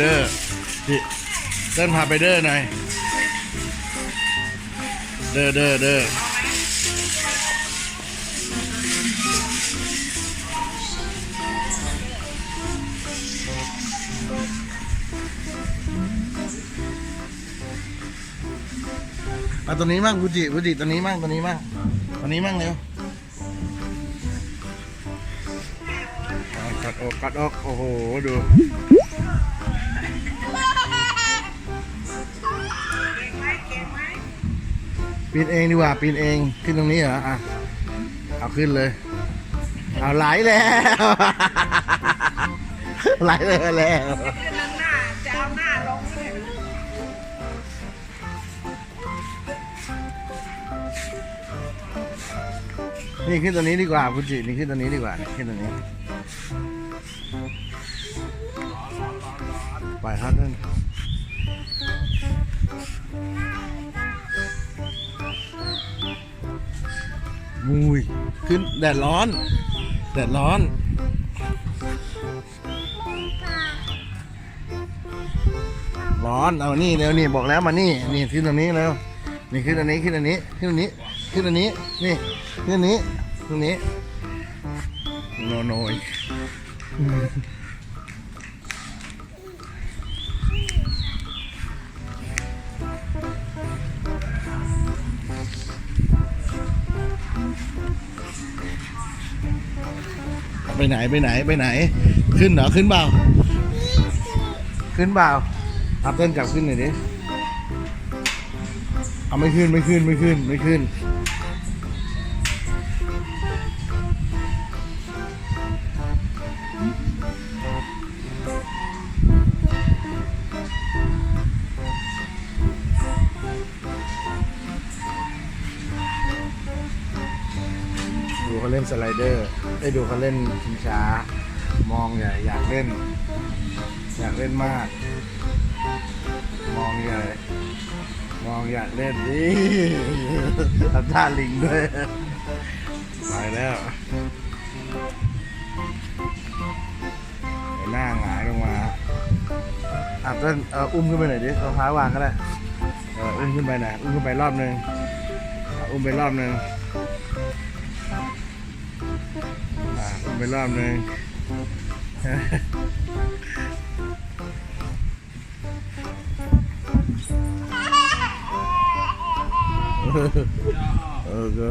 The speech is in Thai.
เดินพาไปเด้อหน่อย เด้อเด้อเด้อเอาตัวนี้มั่งฟูจิฟูจิตัวนี้มั่งตัวนี้มั่งตัวนี้มั่งเร็วเอากัดอกกัดอกโอ้โหดู ปีนเองดีกว่าปีนเองขึ้นตรงนี้เหรออะเอาขึ้นเลย เอาไหลแล้ว ไหลเลยแล้วขึ้นหน้าจะเอาหน้าลงเลยนี่ขึ้นตัวนี้ดีกว่าคุณจินี่ขึ้นตัวนี้ดีกว่าขึ้นตัวนี้ไปครับท่าน มุยขึ้นแดดร้อน แดดร้อน ร้อน เอานี่เร็วนี่บอกแล้วมานี่ นี่ขึ้นตรงนี้แล้วนี่ขึ้นอันนี้ขึ้นอันนี้ขึ้นอันนี้ขึ้นอันนี้ นี่ขึ้นอันนี้ตรงนี้โนโนย ไปไหนไปไหนไปไหน ขึ้นเหรอขึ้นเปล่าขึ้นเปล่าอัพเต้นกลับขึ้นหน่อยดิเอาไม่ขึ้นไม่ขึ้นไม่ขึ้นไม่ขึ้น ดูเขาเล่นสไลเดอร์ ได้ดูเขาเล่นชิงช้า มองใหญ่อยากเล่น อยากเล่นมาก มองใหญ่มองอยากเล่นดิทำท่าลิงด้วยไปแล้วหน้าหงายลงมาอะต้นเอออุ้มขึ้นไปหน่อยดิรองเท้าวางก็ได้เอออุ้มขึ้นไปหน่อยอุ้มขึ้นไปรอบนึงอะอุ้มไปรอบนึง อะอุ้มไปรอบนึงเออก็